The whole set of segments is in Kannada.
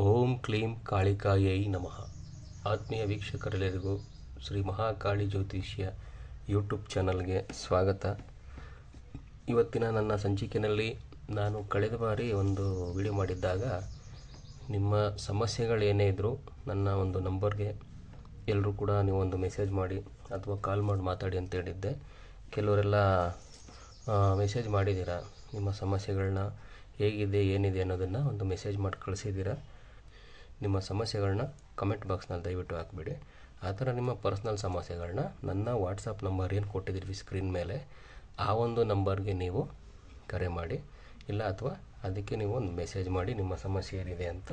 ಓಂ ಕ್ಲೀಂ ಕಾಳಿಕಾಯೈ ನಮಃ. ಆತ್ಮೀಯ ವೀಕ್ಷಕರೆಲ್ಲರಿಗೂ ಶ್ರೀ ಮಹಾಕಾಳಿ ಜ್ಯೋತಿಷ್ಯ ಯೂಟ್ಯೂಬ್ ಚಾನಲ್ಗೆ ಸ್ವಾಗತ. ಇವತ್ತಿನ ನನ್ನ ಸಂಚಿಕೆಯಲ್ಲಿ ನಾನು ಕಳೆದ ಬಾರಿ ಒಂದು ವಿಡಿಯೋ ಮಾಡಿದ್ದಾಗ ನಿಮ್ಮ ಸಮಸ್ಯೆಗಳೇನೇ ಇದ್ದರೂ ನನ್ನ ಒಂದು ನಂಬರ್ಗೆ ಎಲ್ಲರೂ ಕೂಡ ನೀವು ಒಂದು ಮೆಸೇಜ್ ಮಾಡಿ ಅಥವಾ ಕಾಲ್ ಮಾಡಿ ಮಾತಾಡಿ ಅಂತ ಹೇಳಿದ್ದೆ. ಕೆಲವರೆಲ್ಲ ಮೆಸೇಜ್ ಮಾಡಿದ್ದೀರಾ? ನಿಮ್ಮ ಸಮಸ್ಯೆಗಳನ್ನ ಹೇಗಿದೆ, ಏನಿದೆ ಅನ್ನೋದನ್ನು ಒಂದು ಮೆಸೇಜ್ ಮಾಡಿ ಕಳಿಸಿದ್ದೀರಾ? ನಿಮ್ಮ ಸಮಸ್ಯೆಗಳನ್ನ ಕಮೆಂಟ್ ಬಾಕ್ಸ್ನಲ್ಲಿ ದಯವಿಟ್ಟು ಹಾಕ್ಬಿಡಿ. ಆ ಥರ ನಿಮ್ಮ ಪರ್ಸ್ನಲ್ ಸಮಸ್ಯೆಗಳನ್ನ ನನ್ನ ವಾಟ್ಸಪ್ ನಂಬರ್ ಏನು ಕೊಟ್ಟಿದ್ದೀವಿ ಸ್ಕ್ರೀನ್ ಮೇಲೆ, ಆ ಒಂದು ನಂಬರ್ಗೆ ನೀವು ಕರೆ ಮಾಡಿ. ಇಲ್ಲ ಅಥವಾ ಅದಕ್ಕೆ ನೀವು ಒಂದು ಮೆಸೇಜ್ ಮಾಡಿ, ನಿಮ್ಮ ಸಮಸ್ಯೆ ಏನಿದೆ ಅಂತ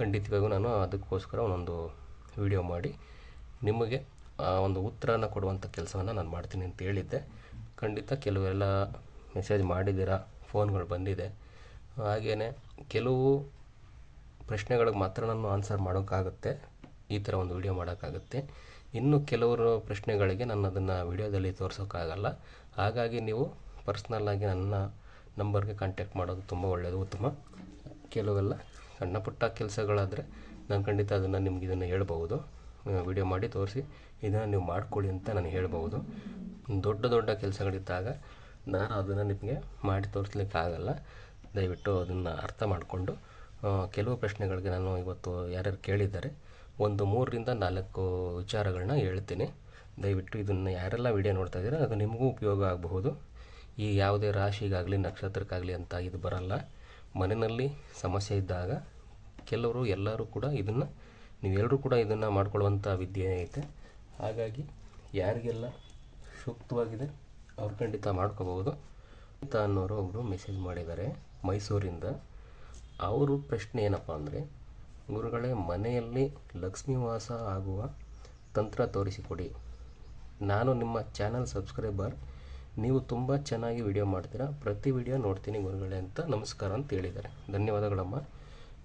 ಖಂಡಿತವಾಗೂ ನಾನು ಅದಕ್ಕೋಸ್ಕರ ಒಂದೊಂದು ವಿಡಿಯೋ ಮಾಡಿ. ನಿಮಗೆ ಆ ಒಂದು ಉತ್ತರನ ಕೊಡುವಂಥ ಕೆಲಸವನ್ನು ನಾನು ಮಾಡ್ತೀನಿ ಅಂತ ಹೇಳಿದ್ದೆ. ಖಂಡಿತ ಕೆಲವೆಲ್ಲ ಮೆಸೇಜ್ ಮಾಡಿದ್ದೀರಾ ಫೋನ್ಗಳು ಬಂದಿದೆ. ಹಾಗೆಯೇ ಕೆಲವು ಪ್ರಶ್ನೆಗಳಿಗೆ ಮಾತ್ರ ನಾನು ಆನ್ಸರ್ ಮಾಡೋಕ್ಕಾಗುತ್ತೆ. ಈ ಥರ ಒಂದು ವಿಡಿಯೋ ಮಾಡೋಕ್ಕಾಗುತ್ತೆ. ಇನ್ನು ಕೆಲವರು ಪ್ರಶ್ನೆಗಳಿಗೆ ನಾನು ಅದನ್ನು ವಿಡಿಯೋದಲ್ಲಿ ತೋರಿಸೋಕ್ಕಾಗಲ್ಲ. ಹಾಗಾಗಿ ನೀವು ಪರ್ಸ್ನಲ್ಲಾಗಿ ನನ್ನ ನಂಬರ್ಗೆ ಕಾಂಟ್ಯಾಕ್ಟ್ ಮಾಡೋದು ತುಂಬ ಒಳ್ಳೆಯದು ಉತ್ತಮ. ಕೆಲವೆಲ್ಲ ಸಣ್ಣ ಪುಟ್ಟ ಕೆಲಸಗಳಾದರೆ ನಾನು ಖಂಡಿತ ಅದನ್ನು ನಿಮ್ಗೆ ಇದನ್ನು ಹೇಳ್ಬೋದು ವಿಡಿಯೋ ಮಾಡಿ ತೋರಿಸಿ. ಇದನ್ನು ನೀವು ಮಾಡ್ಕೊಳ್ಳಿ ಅಂತ ನಾನು ಹೇಳ್ಬೋದು ದೊಡ್ಡ ದೊಡ್ಡ ಕೆಲಸಗಳಿದ್ದಾಗ ನಾನು ಅದನ್ನು ನಿಮಗೆ ಮಾಡಿ ತೋರಿಸ್ಲಿಕ್ಕಾಗಲ್ಲ. ದಯವಿಟ್ಟು ಅದನ್ನು ಅರ್ಥ ಮಾಡಿಕೊಂಡು ಕೆಲವು ಪ್ರಶ್ನೆಗಳಿಗೆ ನಾನು ಇವತ್ತು ಯಾರ್ಯಾರು ಕೇಳಿದ್ದಾರೆ, ಒಂದು ಮೂರರಿಂದ ನಾಲ್ಕು ವಿಚಾರಗಳನ್ನ ಹೇಳ್ತೀನಿ. ದಯವಿಟ್ಟು ಇದನ್ನು ಯಾರೆಲ್ಲ ವಿಡಿಯೋ ನೋಡ್ತಾ ಇದ್ದೀರಾ, ಅದು ನಿಮಗೂ ಉಪಯೋಗ ಆಗಬಹುದು. ಈ ಯಾವುದೇ ರಾಶಿಗಾಗಲಿ, ನಕ್ಷತ್ರಕ್ಕಾಗಲಿ ಅಂತ ಇದು ಬರಲ್ಲ. ಮನೆಯಲ್ಲಿ ಸಮಸ್ಯೆ ಇದ್ದಾಗ ಕೆಲವರು ಎಲ್ಲರೂ ಕೂಡ ಇದನ್ನು, ನೀವೆಲ್ಲರೂ ಕೂಡ ಇದನ್ನು ಮಾಡ್ಕೊಳ್ಳುವಂಥ ವಿದ್ಯೆ ಐತೆ. ಹಾಗಾಗಿ ಯಾರಿಗೆಲ್ಲ ಸೂಕ್ತವಾಗಿದೆ, ಅವ್ರು ಖಂಡಿತ ಮಾಡ್ಕೋಬಹುದು ಅಂತ ಅನ್ನೋರು ಒಬ್ಬರು ಮೆಸೇಜ್ ಮಾಡಿದ್ದಾರೆ ಮೈಸೂರಿಂದ. ಅವರು ಪ್ರಶ್ನೆ ಏನಪ್ಪ ಅಂದರೆ, ಗುರುಗಳೇ, ಮನೆಯಲ್ಲಿ ಲಕ್ಷ್ಮೀ ವಾಸ ಆಗುವ ತಂತ್ರ ತೋರಿಸಿಕೊಡಿ. ನಾನು ನಿಮ್ಮ ಚಾನಲ್ ಸಬ್ಸ್ಕ್ರೈಬರ್. ನೀವು ತುಂಬ ಚೆನ್ನಾಗಿ ವಿಡಿಯೋ ಮಾಡ್ತೀರಾ. ಪ್ರತಿ ವಿಡಿಯೋ ನೋಡ್ತೀನಿ ಗುರುಗಳೇ ಅಂತ ನಮಸ್ಕಾರ ಅಂತ ಹೇಳಿದ್ದಾರೆ. ಧನ್ಯವಾದಗಳಮ್ಮ.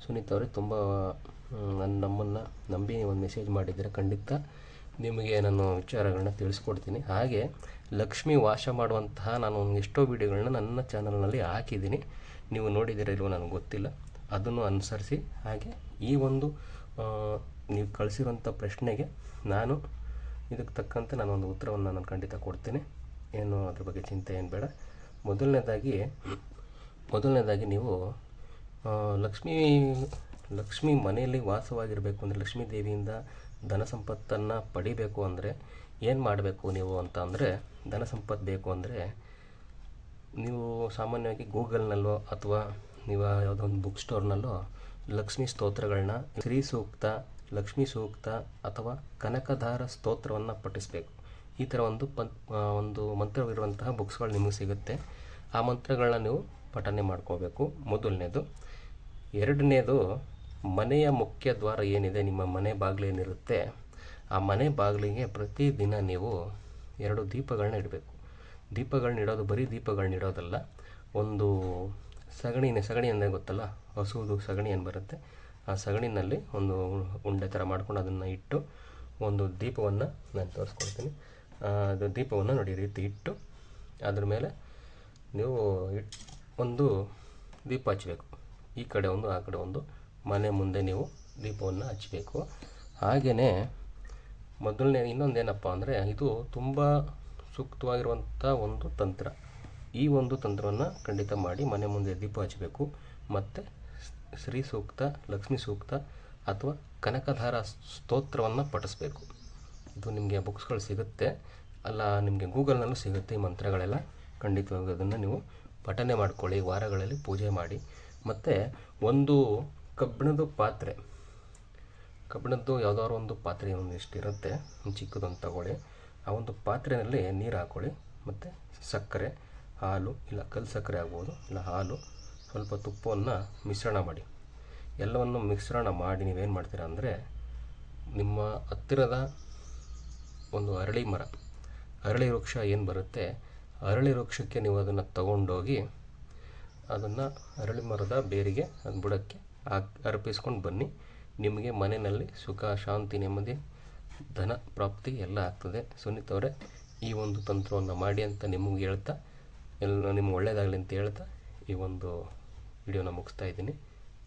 ಸುನೀತ್ ಅವರೇ, ತುಂಬ ನನ್ನ ನಮ್ಮನ್ನು ನಂಬಿ ಒಂದು ಮೆಸೇಜ್ ಮಾಡಿದ್ದೀರಾ ಖಂಡಿತ. ನಿಮಗೆ ನಾನು ವಿಚಾರಗಳನ್ನ ತಿಳಿಸ್ಕೊಡ್ತೀನಿ. ಹಾಗೆ ಲಕ್ಷ್ಮಿ ವಾಸ ಮಾಡುವಂತಹ ನಾನು ಎಷ್ಟೋ ವಿಡಿಯೋಗಳನ್ನ ನನ್ನ ಚಾನಲ್ನಲ್ಲಿ ಹಾಕಿದ್ದೀನಿ. ನೀವು ನೋಡಿದ್ದೀರ ಇಲ್ವೋ ನನಗೆ ಗೊತ್ತಿಲ್ಲ. ಅದನ್ನು ಅನುಸರಿಸಿ ಹಾಗೆ ಈ ಒಂದು ನೀವು ಕಳಿಸಿರುವಂಥ ಪ್ರಶ್ನೆಗೆ ನಾನು ಇದಕ್ಕೆ ತಕ್ಕಂತೆ ನಾನು ಒಂದು ಉತ್ತರವನ್ನು ನಾನು ಖಂಡಿತ ಕೊಡ್ತೇನೆ. ಏನು ಅದ್ರ ಬಗ್ಗೆ ಚಿಂತೆ ಏನು ಬೇಡ. ಮೊದಲನೇದಾಗಿ ಮೊದಲನೇದಾಗಿ ನೀವು ಲಕ್ಷ್ಮೀ, ಲಕ್ಷ್ಮಿ ಮನೆಯಲ್ಲಿ ವಾಸವಾಗಿರಬೇಕು ಅಂದರೆ, ಲಕ್ಷ್ಮೀ ದೇವಿಯಿಂದ ಧನ ಸಂಪತ್ತನ್ನು ಪಡಿಬೇಕು ಅಂದರೆ ಏನು ಮಾಡಬೇಕು ನೀವು ಅಂತ ಅಂದರೆ, ಧನ ಸಂಪತ್ತು ಬೇಕು ಅಂದರೆ ನೀವು ಸಾಮಾನ್ಯವಾಗಿ ಗೂಗಲ್ನಲ್ಲೋ ಅಥವಾ ನೀವು ಯಾವುದೋ ಒಂದು ಬುಕ್ ಸ್ಟೋರ್ನಲ್ಲೋ ಲಕ್ಷ್ಮೀ ಸ್ತೋತ್ರಗಳನ್ನ ಶ್ರೀ ಸೂಕ್ತ ಲಕ್ಷ್ಮೀ ಸೂಕ್ತ ಅಥವಾ ಕನಕಧಾರ ಸ್ತೋತ್ರವನ್ನು ಪಠಿಸಬೇಕು. ಈ ಥರ ಒಂದು ಪನ್ ಒಂದು ಮಂತ್ರವಿರುವಂತಹ ಬುಕ್ಸ್ಗಳು ನಿಮಗೆ ಸಿಗುತ್ತೆ. ಆ ಮಂತ್ರಗಳನ್ನ ನೀವು ಪಠನೆ ಮಾಡ್ಕೋಬೇಕು. ಮೊದಲನೇದು. ಎರಡನೇದು, ಮನೆಯ ಮುಖ್ಯ ದ್ವಾರ ಏನಿದೆ, ನಿಮ್ಮ ಮನೆ ಬಾಗಿಲೇನಿರುತ್ತೆ, ಆ ಮನೆ ಬಾಗಿಲಿಗೆ ಪ್ರತಿದಿನ ನೀವು ಎರಡು ದೀಪಗಳನ್ನ ಇಡಬೇಕು. ದೀಪಗಳನ್ನ ಇಡೋದು ಬರೀ ದೀಪಗಳನ್ನ ಇಡೋದಲ್ಲ ಒಂದು ಸಗಣಿನೇ ಸಗಣಿ ಅಂದರೆ ಗೊತ್ತಲ್ಲ? ಹಸುವುದು ಸಗಣಿ ಏನು ಬರುತ್ತೆ? ಆ ಸಗಣಿನಲ್ಲಿ ಒಂದು ಉಂಡೆ ಥರ ಮಾಡ್ಕೊಂಡು ಅದನ್ನು ಇಟ್ಟು ಒಂದು ದೀಪವನ್ನು ನಾನು ತೋರಿಸ್ಕೊಡ್ತೀನಿ ಅದು ದೀಪವನ್ನು ನೋಡಿ ರೀತಿ ಇಟ್ಟು ಅದ್ರ ಮೇಲೆ ನೀವು ಇಟ್, ಒಂದು ದೀಪ ಹಚ್ಚಬೇಕು ಈ ಕಡೆ ಒಂದು, ಆ ಕಡೆ ಒಂದು, ಮನೆ ಮುಂದೆ ನೀವು ದೀಪವನ್ನು ಹಚ್ಚಬೇಕು ಹಾಗೆಯೇ ಮೊದಲನೇ ಇನ್ನೊಂದೇನಪ್ಪ ಅಂದರೆ ಇದು ತುಂಬ ಸೂಕ್ತವಾಗಿರುವಂಥ ಒಂದು ತಂತ್ರ. ಈ ಒಂದು ತಂತ್ರವನ್ನು ಖಂಡಿತ ಮಾಡಿ ಮನೆ ಮುಂದೆ ದೀಪ ಹಚ್ಚಬೇಕು ಮತ್ತು ಶ್ರೀ ಸೂಕ್ತ, ಲಕ್ಷ್ಮೀ ಸೂಕ್ತ ಅಥವಾ ಕನಕಧಾರ ಸ್ತೋತ್ರವನ್ನು ಪಠಿಸ್ಬೇಕು. ಇದು ನಿಮಗೆ ಬುಕ್ಸ್ಗಳು ಸಿಗುತ್ತೆ. ಅಲ್ಲ, ನಿಮಗೆ ಗೂಗಲ್ನಲ್ಲೂ ಸಿಗುತ್ತೆ ಈ ಮಂತ್ರಗಳೆಲ್ಲ. ಖಂಡಿತವಾಗಿ ಅದನ್ನು ನೀವು ಪಠನೆ ಮಾಡ್ಕೊಳ್ಳಿ, ವಾರಗಳಲ್ಲಿ ಪೂಜೆ ಮಾಡಿ. ಮತ್ತು ಒಂದು ಕಬ್ಬಿಣದ ಪಾತ್ರೆ. ಕಬ್ಬಿಣದ್ದು ಯಾವುದಾದ್ರು ಒಂದು ಪಾತ್ರೆ ಒಂದಿಷ್ಟು ಇಷ್ಟಿರುತ್ತೆ ಒಂದು ಚಿಕ್ಕದೊಂದು ತಗೊಳ್ಳಿ. ಆ ಒಂದು ಪಾತ್ರೆಯಲ್ಲಿ ನೀರು ಹಾಕ್ಕೊಳ್ಳಿ ಮತ್ತು ಸಕ್ಕರೆ, ಹಾಲು, ಇಲ್ಲ ಕಲ್ಲು ಸಕ್ಕರೆ ಆಗ್ಬೋದು, ಇಲ್ಲ ಹಾಲು, ಸ್ವಲ್ಪ ತುಪ್ಪವನ್ನು ಮಿಶ್ರಣ ಮಾಡಿ. ಎಲ್ಲವನ್ನು ಮಿಶ್ರಣ ಮಾಡಿ ನೀವೇನು ಮಾಡ್ತೀರಾ ಅಂದರೆ, ನಿಮ್ಮ ಹತ್ತಿರದ ಒಂದು ಅರಳಿ ಮರ, ಅರಳಿ ವೃಕ್ಷ ಏನು ಬರುತ್ತೆ, ಅರಳಿ ವೃಕ್ಷಕ್ಕೆ ನೀವು ಅದನ್ನು ತಗೊಂಡೋಗಿ ಅದನ್ನು ಅರಳಿ ಮರದ ಬೇರಿಗೆ, ಅದು ಬುಡಕ್ಕೆ ಹಾಕಿ, ಅರ್ಪಿಸ್ಕೊಂಡು ಬನ್ನಿ. ನಿಮಗೆ ಮನೆಯಲ್ಲಿ ಸುಖ, ಶಾಂತಿ, ನೆಮ್ಮದಿ ಧನ ಪ್ರಾಪ್ತಿ ಎಲ್ಲ ಆಗ್ತದೆ. ಸುನೀತ್ ಅವರೇ, ಈ ಒಂದು ತಂತ್ರವನ್ನು ಮಾಡಿ ಅಂತ ನಿಮಗೆ ಹೇಳ್ತಾ, ಎಲ್ಲ ನಿಮ್ಗೆ ಒಳ್ಳೆಯದಾಗಲಿ ಅಂತ ಹೇಳ್ತಾ ಈ ಒಂದು ವಿಡಿಯೋನ ಮುಗಿಸ್ತಾ ಇದ್ದೀನಿ.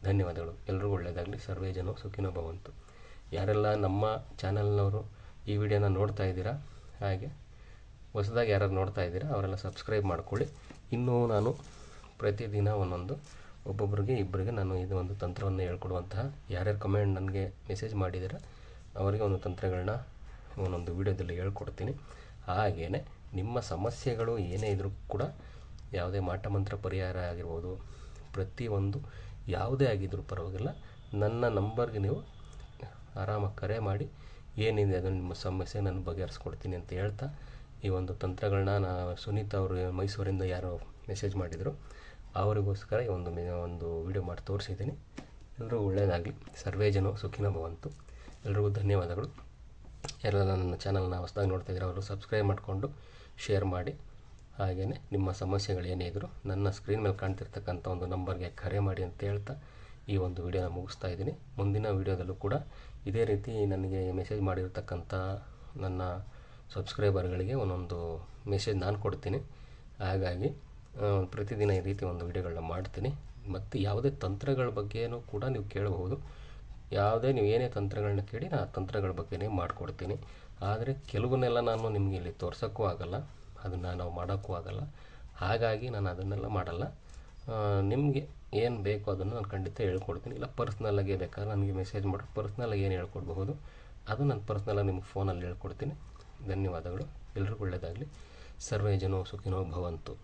ಧನ್ಯವಾದಗಳು. ಎಲ್ರಿಗೂ ಒಳ್ಳೆಯದಾಗಲಿ ಸರ್ವೇ ಜನ ಸುಖಿನೋ ಭವಂತು. ಯಾರೆಲ್ಲ ನಮ್ಮ ಚಾನಲ್ನವರು ಈ ವಿಡಿಯೋನ ನೋಡ್ತಾ ಇದ್ದೀರಾ, ಹಾಗೆ ಹೊಸದಾಗಿ ಯಾರು ನೋಡ್ತಾ ಇದ್ದೀರಾ, ಅವರೆಲ್ಲ ಸಬ್ಸ್ಕ್ರೈಬ್ ಮಾಡ್ಕೊಳ್ಳಿ. ಇನ್ನೂ ನಾನು ಪ್ರತಿದಿನ ಒಂದೊಂದು ಒಬ್ಬೊಬ್ಬರಿಗೆ ಇಬ್ಬರಿಗೆ ನಾನು ಇದು ಒಂದು ತಂತ್ರವನ್ನು ಹೇಳ್ಕೊಡುವಂತಹ, ಯಾರ್ಯಾರು ಕಮೆಂಟ್ ನನಗೆ ಮೆಸೇಜ್ ಮಾಡಿದ್ದೀರಾ ಅವರಿಗೆ ಒಂದು ತಂತ್ರಗಳನ್ನ ಒಂದೊಂದು ವೀಡಿಯೋದಲ್ಲಿ ಹೇಳ್ಕೊಡ್ತೀನಿ. ಹಾಗೆಯೇ ನಿಮ್ಮ ಸಮಸ್ಯೆಗಳು ಏನೇ ಇದ್ದರೂ ಕೂಡ ಯಾವುದೇ ಮಾಟ ಮಂತ್ರ ಪರಿಹಾರ ಆಗಿರ್ಬೋದು, ಪ್ರತಿಯೊಂದು ಯಾವುದೇ ಆಗಿದ್ದರೂ ಪರವಾಗಿಲ್ಲ, ನನ್ನ ನಂಬರ್ಗೆ ನೀವು ಆರಾಮಾಗಿ ಕರೆ ಮಾಡಿ ಏನಿದೆ ಅದನ್ನು ನಿಮ್ಮ ಸಮಸ್ಯೆ ನಾನು ಬಗೆಹರಿಸ್ಕೊಡ್ತೀನಿ ಅಂತ ಹೇಳ್ತಾ ಈ ಒಂದು ತಂತ್ರಗಳನ್ನ ನಾ ಸುನೀತಾ ಅವರು ಮೈಸೂರಿಂದ ಯಾರೋ ಮೆಸೇಜ್ ಮಾಡಿದರು, ಅವರಿಗೋಸ್ಕರ ಈ ಒಂದು ಒಂದು ವಿಡಿಯೋ ಮಾಡಿ ತೋರಿಸಿದ್ದೀನಿ. ಎಲ್ಲರೂ ಒಳ್ಳೆಯದಾಗಲಿ ಸರ್ವೇ ಜನ ಸುಖಿನ ಭವಂತು. ಎಲ್ರಿಗೂ ಧನ್ಯವಾದಗಳು. ಎಲ್ಲ ನನ್ನ ಚಾನಲ್ನ ಹೊಸದಾಗಿ ನೋಡ್ತಾ ಇದ್ದಾರೆ ಅವರು ಸಬ್ಸ್ಕ್ರೈಬ್ ಮಾಡಿಕೊಂಡು ಶೇರ್ ಮಾಡಿ. ಹಾಗೆಯೇ ನಿಮ್ಮ ಸಮಸ್ಯೆಗಳು ಏನೇ ಇದ್ದರೂ ನನ್ನ ಸ್ಕ್ರೀನ್ ಮೇಲೆ ಕಾಣ್ತಿರ್ತಕ್ಕಂಥ ಒಂದು ನಂಬರ್ಗೆ ಕರೆ ಮಾಡಿ ಅಂತ ಹೇಳ್ತಾ ಈ ಒಂದು ವಿಡಿಯೋನ ಮುಗಿಸ್ತಾ ಇದ್ದೀನಿ. ಮುಂದಿನ ವಿಡಿಯೋದಲ್ಲೂ ಕೂಡ ಇದೇ ರೀತಿ ನನಗೆ ಮೆಸೇಜ್ ಮಾಡಿರ್ತಕ್ಕಂಥ ನನ್ನ ಸಬ್ಸ್ಕ್ರೈಬರ್ಗಳಿಗೆ ಒಂದೊಂದು ಮೆಸೇಜ್ ನಾನು ಕೊಡ್ತೀನಿ. ಹಾಗಾಗಿ ಪ್ರತಿದಿನ ಈ ರೀತಿ ಒಂದು ವಿಡಿಯೋಗಳನ್ನ ಮಾಡ್ತೀನಿ. ಮತ್ತು ಯಾವುದೇ ತಂತ್ರಗಳ ಬಗ್ಗೆಯೂ ಕೂಡ ನೀವು ಕೇಳಬಹುದು. ಯಾವುದೇ ನೀವು ಏನೇ ತಂತ್ರಗಳನ್ನ ಕೇಳಿ ನಾನು ಆ ತಂತ್ರಗಳ ಬಗ್ಗೆನೇ ಮಾಡಿಕೊಡ್ತೀನಿ. ಆದರೆ ಕೆಲವನ್ನೆಲ್ಲ ನಾನು ನಿಮಗೆ ಇಲ್ಲಿ ತೋರ್ಸೋಕ್ಕೂ ಆಗಲ್ಲ, ಅದನ್ನು ನಾವು ಮಾಡೋಕ್ಕೂ ಆಗಲ್ಲ. ಹಾಗಾಗಿ ನಾನು ಅದನ್ನೆಲ್ಲ ಮಾಡಲ್ಲ. ನಿಮಗೆ ಏನು ಬೇಕೋ ಅದನ್ನು ನಾನು ಖಂಡಿತ ಹೇಳ್ಕೊಡ್ತೀನಿ. ಇಲ್ಲ ಪರ್ಸ್ನಲ್ಲಾಗೆ ಬೇಕಾದ್ರೆ ನನಗೆ ಮೆಸೇಜ್ ಮಾಡಿ. ಪರ್ಸ್ನಲ್ಲಾಗಿ ಏನು ಹೇಳ್ಕೊಡ್ಬಹುದು, ಅದು ನಾನು ಪರ್ಸ್ನಲ್ಲಾಗಿ ನಿಮಗೆ ಫೋನಲ್ಲಿ ಹೇಳ್ಕೊಡ್ತೀನಿ. ಧನ್ಯವಾದಗಳು. ಎಲ್ರಿಗೂ ಒಳ್ಳೆಯದಾಗಲಿ ಸರ್ವೇ ಜನೋ ಸುಖಿನೋ ಭವಂತು.